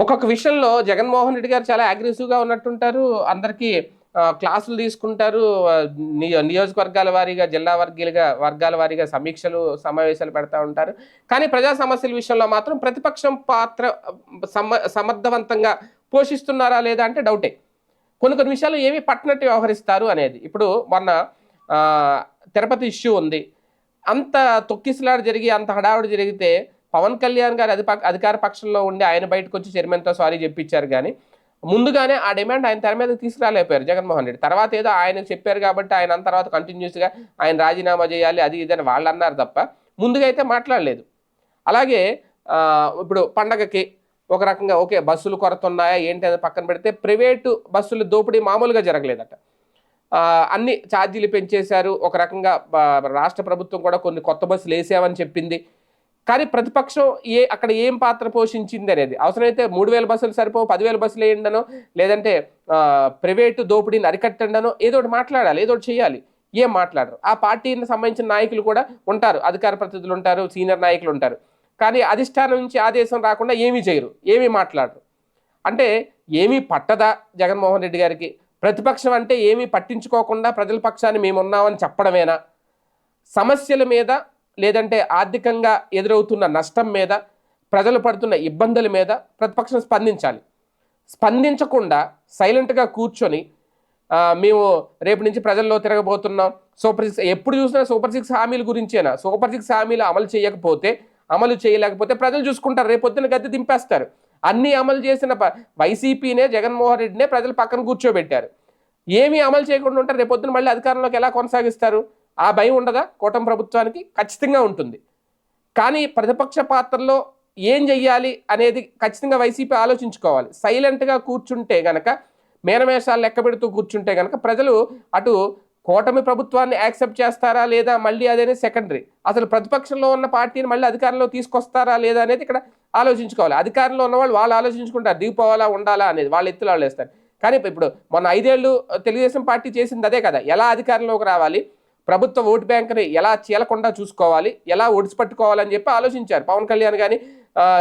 ఒక్కొక్క విషయంలో జగన్మోహన్ రెడ్డి గారు చాలా అగ్రెసివ్గా ఉన్నట్టుంటారు. అందరికీ క్లాసులు తీసుకుంటారు. నియో- నియోజకవర్గాల వారీగా జిల్లా వర్గీలుగా వర్గాల వారీగా సమీక్షలు సమావేశాలు పెడతా ఉంటారు. కానీ ప్రజా సమస్యల విషయంలో మాత్రం ప్రతిపక్షం పాత్ర సమ సమర్థవంతంగా పోషిస్తున్నారా లేదా అంటే డౌటే. కొన్ని కొన్ని విషయాలు ఏమి పట్టినట్టు వ్యవహరిస్తారు అనేది. ఇప్పుడు మొన్న తిరుపతి ఇష్యూ ఉంది. అంత తొక్కిసలాడు జరిగి అంత హడావుడి జరిగితే పవన్ కళ్యాణ్ గారు అధిప అధికార పక్షంలో ఉండి ఆయన బయటకు వచ్చి చైర్మన్తో సారీ చెప్పించారు కానీ ముందుగానే ఆ డిమాండ్ ఆయన తెర మీద తీసుకురాలేకపోయారు జగన్మోహన్ రెడ్డి. తర్వాత ఏదో ఆయన చెప్పారు కాబట్టి ఆయన అన్న తర్వాత కంటిన్యూస్గా ఆయన రాజీనామా చేయాలి అది ఇది అని వాళ్ళు అన్నారు తప్ప ముందుగా అయితే మాట్లాడలేదు. అలాగే ఇప్పుడు పండగకి ఒక రకంగా ఓకే బస్సులు కొరత ఉన్నాయా ఏంటి అని పక్కన పెడితే ప్రైవేటు బస్సులు దోపిడీ మామూలుగా జరగలేదట. అన్ని ఛార్జీలు పెంచేశారు. ఒక రకంగా రాష్ట్ర ప్రభుత్వం కూడా కొన్ని కొత్త బస్సులు వేసామని చెప్పింది. కానీ ప్రతిపక్షం ఏ అక్కడ ఏం పాత్ర పోషించింది అనేది. అవసరమైతే మూడు వేల బస్సులు సరిపో పదివేల బస్సులు వేయండనో లేదంటే ప్రైవేటు దోపిడీని అరికట్టండనో ఏదో ఒకటి మాట్లాడాలి ఏదో ఒకటి చేయాలి. ఏం మాట్లాడరు. ఆ పార్టీని సంబంధించిన నాయకులు కూడా ఉంటారు. అధికార ప్రతినిధులు ఉంటారు సీనియర్ నాయకులు ఉంటారు. కానీ అధిష్టానం నుంచి ఆదేశం రాకుండా ఏమీ చేయరు ఏమీ మాట్లాడరు. అంటే ఏమీ పట్టదా జగన్మోహన్ రెడ్డి గారికి? ప్రతిపక్షం అంటే ఏమీ పట్టించుకోకుండా ప్రజల పక్షాన్ని మేము ఉన్నామని చెప్పడమేనా? సమస్యల మీద లేదంటే ఆర్థికంగా ఎదురవుతున్న నష్టం మీద ప్రజలు పడుతున్న ఇబ్బందుల మీద ప్రతిపక్షం స్పందించాలి. స్పందించకుండా సైలెంట్గా కూర్చొని మేము రేపు నుంచి ప్రజల్లో తిరగబోతున్నాం. సూపర్ సిక్స్ ఎప్పుడు చూసినా సూపర్ సిక్స్ హామీల గురించేనా? సూపర్ సిక్స్ హామీలు అమలు చేయకపోతే అమలు చేయలేకపోతే ప్రజలు చూసుకుంటారు. రేపొద్దున గద్దె దింపేస్తారు. అన్నీ అమలు చేసిన ప- వైసీపీనే జగన్మోహన్ రెడ్డినే ప్రజలు పక్కన కూర్చోబెట్టారు. ఏమీ అమలు చేయకుండా ఉంటారు రేపొద్దున మళ్ళీ అధికారంలోకి ఎలా కొనసాగిస్తారు? ఆ భయం ఉండదా? కూటమి ప్రభుత్వానికి ఖచ్చితంగా ఉంటుంది. కానీ ప్రతిపక్ష పాత్రలో ఏం చెయ్యాలి అనేది ఖచ్చితంగా వైసీపీ ఆలోచించుకోవాలి. సైలెంట్గా కూర్చుంటే గనక మేనమేషాలు లెక్క పెడుతూ కూర్చుంటే గనక ప్రజలు అటు కూటమి ప్రభుత్వాన్ని యాక్సెప్ట్ చేస్తారా లేదా మళ్ళీ అదేనే సెకండరీ? అసలు ప్రతిపక్షంలో ఉన్న పార్టీని మళ్ళీ అధికారంలో తీసుకొస్తారా లేదా అనేది ఇక్కడ ఆలోచించుకోవాలి. అధికారంలో ఉన్నవాళ్ళు వాళ్ళు ఆలోచించుకుంటారు. దిగిపోవాలా ఉండాలా అనేది వాళ్ళ ఎత్తులు వాళ్ళు వేస్తారు కానీ ఇప్పుడు మొన్న ఐదేళ్ళు తెలుగుదేశం పార్టీ చేసింది అదే కదా. ఎలా అధికారంలోకి రావాలి? ప్రభుత్వ ఓటు బ్యాంక్ని ఎలా చీలకుండా చూసుకోవాలి ఎలా ఒడిచిపట్టుకోవాలని చెప్పి ఆలోచించారు. పవన్ కళ్యాణ్ కానీ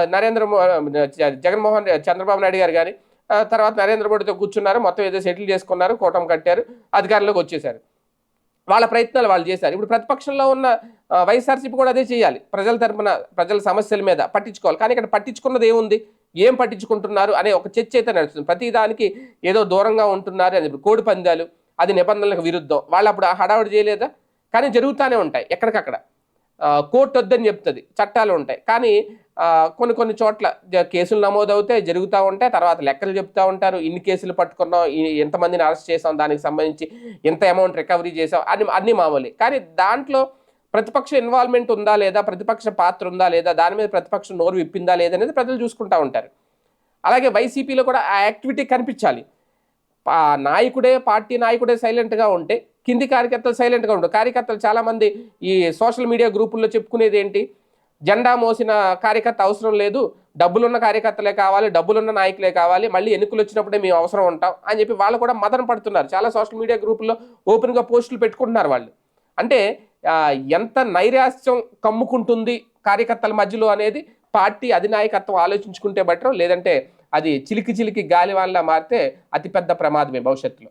నరేంద్ర మో- జ- జగన్మోహన్ చంద్రబాబు నాయుడు గారు కానీ తర్వాత నరేంద్ర మోడీతో కూర్చున్నారు. మొత్తం ఏదో సెటిల్ చేసుకున్నారు కూటమి కట్టారు అధికారంలోకి వచ్చేసారు వాళ్ళ ప్రయత్నాలు వాళ్ళు చేశారు. ఇప్పుడు ప్రతిపక్షంలో ఉన్న వైఎస్ఆర్సీపీ కూడా అదే చేయాలి. ప్రజల తరపున ప్రజల సమస్యల మీద పట్టించుకోవాలి. కానీ ఇక్కడ పట్టించుకున్నది ఏముంది? ఏం పట్టించుకుంటున్నారు అనే ఒక చర్చ అయితే నడుస్తుంది. ప్రతి దానికి ఏదో దూరంగా ఉంటున్నారు అని కోడి పందాలు అది నిబంధనలకు విరుద్ధం. వాళ్ళు అప్పుడు ఆ హడావుడి చేయలేదా? కానీ జరుగుతూనే ఉంటాయి ఎక్కడికక్కడ. కోర్టు వద్దని చెప్తుంది. చట్టాలు ఉంటాయి. కానీ కొన్ని కొన్ని చోట్ల కేసులు నమోదవుతాయి జరుగుతూ ఉంటాయి. తర్వాత లెక్కలు చెప్తూ ఉంటారు. ఇన్ని కేసులు పట్టుకున్నాం ఎంతమందిని అరెస్ట్ చేసాం దానికి సంబంధించి ఎంత అమౌంట్ రికవరీ చేసాం అన్ని అన్ని మామూలే. కానీ దాంట్లో ప్రతిపక్ష ఇన్వాల్వ్మెంట్ ఉందా లేదా ప్రతిపక్ష పాత్ర ఉందా లేదా దాని మీద ప్రతిపక్షం నోరు విప్పిందా లేదా అనేది ప్రజలు చూసుకుంటూ ఉంటారు. అలాగే వైసీపీలో కూడా ఆ యాక్టివిటీ కనిపించాలి. నాయకుడే పార్టీ నాయకుడే సైలెంట్గా ఉంటే కింది కార్యకర్తలు సైలెంట్గా ఉంటారు కార్యకర్తలు చాలామంది ఈ సోషల్ మీడియా గ్రూపుల్లో చెప్పుకునేది ఏంటి? జెండా మోసిన కార్యకర్త అవసరం లేదు. డబ్బులున్న కార్యకర్తలే కావాలి డబ్బులున్న నాయకులే కావాలి. మళ్ళీ ఎన్నికలు వచ్చినప్పుడే మేము అవసరం ఉంటాం అని చెప్పి వాళ్ళు కూడా మదన పడుతున్నారు. చాలా సోషల్ మీడియా గ్రూపుల్లో ఓపెన్గా పోస్టులు పెట్టుకుంటున్నారు వాళ్ళు. అంటే ఎంత నైరాశ్యం కమ్ముకుంటుంది కార్యకర్తల మధ్యలో అనేది పార్టీ అధినాయకత్వం ఆలోచించుకుంటే బట్టరు లేదంటే అది చిలికి చిలికి గాలి మారితే అతిపెద్ద ప్రమాదమే భవిష్యత్తులో.